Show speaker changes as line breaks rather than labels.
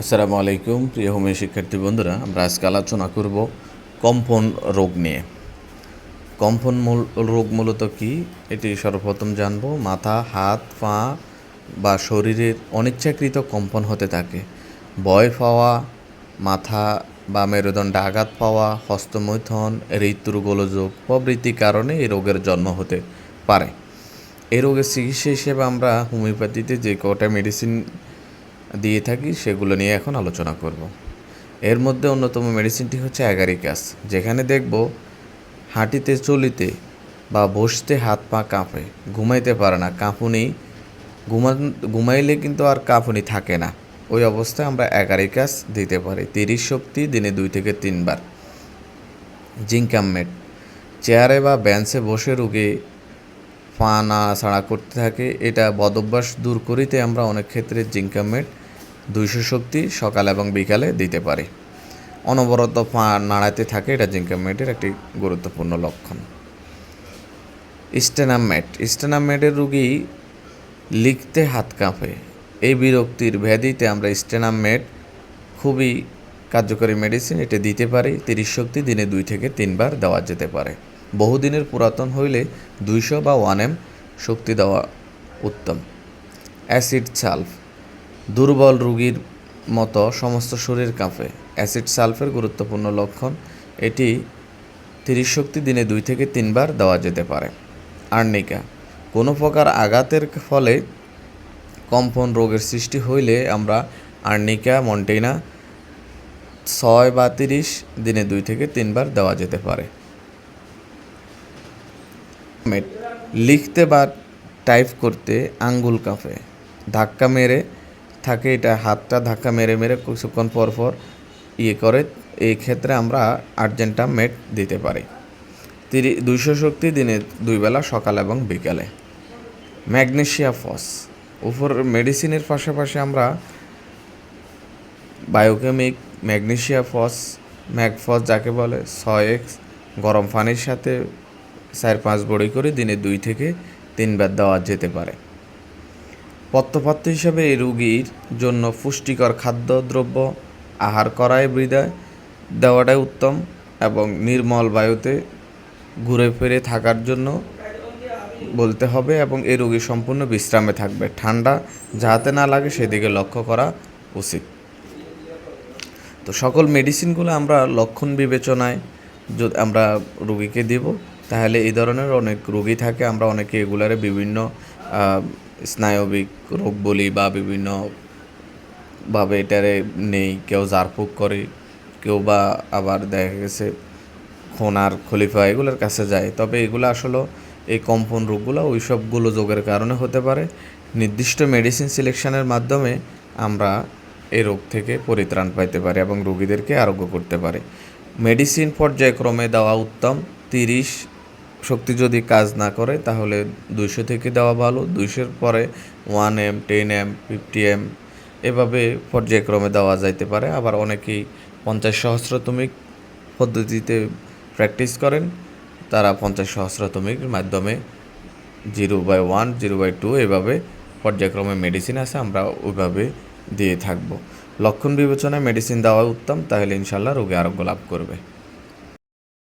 আসসালামু আলাইকুম, প্রিয় হোমে শিক্ষার্থী বন্ধুরা, আমরা আজকে আলোচনা করব কম্পন রোগ নিয়ে। কম্পন মূল, রোগ মূলত কি? এটি সর্বপ্রথম জানব, মাথা, হাত, পা বা শরীরের অনিচ্ছাকৃত কম্পন হতে থাকে। ভয় পাওয়া, মাথা বা মেরুদণ্ডে আঘাত পাওয়া, হস্তমৈথন, হৃদরোগ, গোলযোগ প্রভৃতি কারণে এই রোগের জন্ম হতে পারে। এই রোগের চিকিৎসা হিসেবে আমরা হোমিওপ্যাথিতে যে কটা মেডিসিন দিয়ে থাকি, সেগুলো নিয়ে এখন আলোচনা করব। এর মধ্যে অন্যতম মেডিসিনটি হচ্ছে অ্যাগারিকাস যেখানে দেখব হাঁটিতে, চলিতে বা বসতে হাত পা কাঁপে, ঘুমাইতে পারে না, কাঁপুনি, ঘুমান, ঘুমাইলে কিন্তু আর কাঁপুনি থাকে না। ওই অবস্থায় আমরা অ্যাগারিকাস দিতে পারি, তিরিশ শক্তি দিনে দুই থেকে তিনবার। জিঙ্কামমেট চেয়ারে বা বেঞ্চে বসে রুগী পা নাড়াচাড়া করতে থাকে, এটা বদভ্যাস দূর করিতে আমরা অনেক ক্ষেত্রে জিঙ্কামেট দুইশো শক্তি সকাল এবং বিকালে দিতে পারি। অনবরত পা নাড়াতে থাকে এটা জিঙ্কামেটের একটি গুরুত্বপূর্ণ লক্ষণ। স্টেনামেট স্টেনামেটের রুগী লিখতে হাত কাঁপে। এই বিরক্তির ভ্যাধিতে আমরা স্টেনামেট খুবই কার্যকরী মেডিসিন, এটা দিতে পারি। তিরিশ শক্তি দিনে দুই থেকে তিনবার দেওয়া যেতে পারে। বহুদিনের পুরাতন হইলে দুইশো বা ওয়ান এম শক্তি দেওয়া উত্তম। অ্যাসিড সালফ দুর্বল রোগীর মতো সমস্ত শরীর কাঁপে। অ্যাসিড সালফের গুরুত্বপূর্ণ লক্ষণ। এটি তিরিশ শক্তি দিনে দুই থেকে তিনবার দেওয়া যেতে পারে। আর্নিকা। কোনো প্রকার আঘাতের ফলে কম্পন রোগের সৃষ্টি হইলে আমরা আর্নিকা মন্টেনা ছয় বা তিরিশ দিনে দুই থেকে তিনবার দেওয়া যেতে পারে। লিখতে বা টাইপ করতে আঙ্গুল কাঁপে। ধাক্কা মেরে থাকে, এটা হাতটা ধাক্কা মেরে মেরে কিছুক্ষণ পর পর ইয়ে করে। এই ক্ষেত্রে আমরা আর্জেন্টা মেট দিতে পারি। তিরি, দুইশো শক্তি দিনে দুইবেলা সকাল এবং বিকালে। ম্যাগনেশিয়া ফস, উপর মেডিসিনের পাশাপাশি আমরা বায়োকেমিক, ম্যাগনেশিয়া ফস ম্যাগফস যাকে বলে, ছয় এক্স, গরম পানির সাথে চার পাঁচ বড়ি করে দিনে দুই থেকে তিনবার দেওয়া যেতে পারে। পত্রপাত্র হিসাবে এই রুগীর জন্য পুষ্টিকর খাদ্যদ্রব্য, আহার করায় বৃদায়, দেওয়াটাই উত্তম এবং নির্মল বায়ুতে ঘুরে ফিরে থাকার জন্য বলতে হবে এবং এই রোগী সম্পূর্ণ বিশ্রামে থাকবে। ঠান্ডা যাহাতে না লাগে সেদিকে লক্ষ্য করা উচিত। তো সকল মেডিসিনগুলো আমরা লক্ষণ বিবেচনায় যদি আমরা রুগীকে দিব, তাহলে এই ধরনের অনেক রোগী থাকে। আমরা অনেকে এগুলারে বিভিন্ন স্নায়বিক রোগ বলি বা বিভিন্ন ভাবে এটারে নেই, কেউ জারফুক করে, কেউ বা আবার দেখা গেছে খোনার খলিফা এগুলোর কাছে যায়। তবে এগুলো আসলে এই কম্পন রোগগুলো ওই সবগুলো যোগের কারণে হতে পারে। নির্দিষ্ট মেডিসিন সিলেকশনের মাধ্যমে আমরা এই রোগ থেকে পরিত্রাণ পাইতে পারি এবং রোগীদেরকে আরোগ্য করতে পারি। মেডিসিন পর্যায়ক্রমে দেওয়া উত্তম তিরিশ শক্তি যদি কাজ না করে, তাহলে দুইশো থেকে দেওয়া ভালো। দুইশোর পরে one M, ten M, fifty M, এভাবে পর্যায়ক্রমে দেওয়া যাইতে পারে। আবার অনেকেই পঞ্চাশ সহস্রতমিক পদ্ধতিতে প্র্যাকটিস করেন। তারা পঞ্চাশ সহস্রতমিকের মাধ্যমে zero by one, zero by two, এভাবে পর্যায়ক্রমে মেডিসিন আছে, আমরা ওইভাবে দিয়ে থাকব। লক্ষণ বিবেচনায় মেডিসিন দেওয়া উত্তম, তাহলে ইনশাল্লাহ রোগী আরোগ্য লাভ করবে।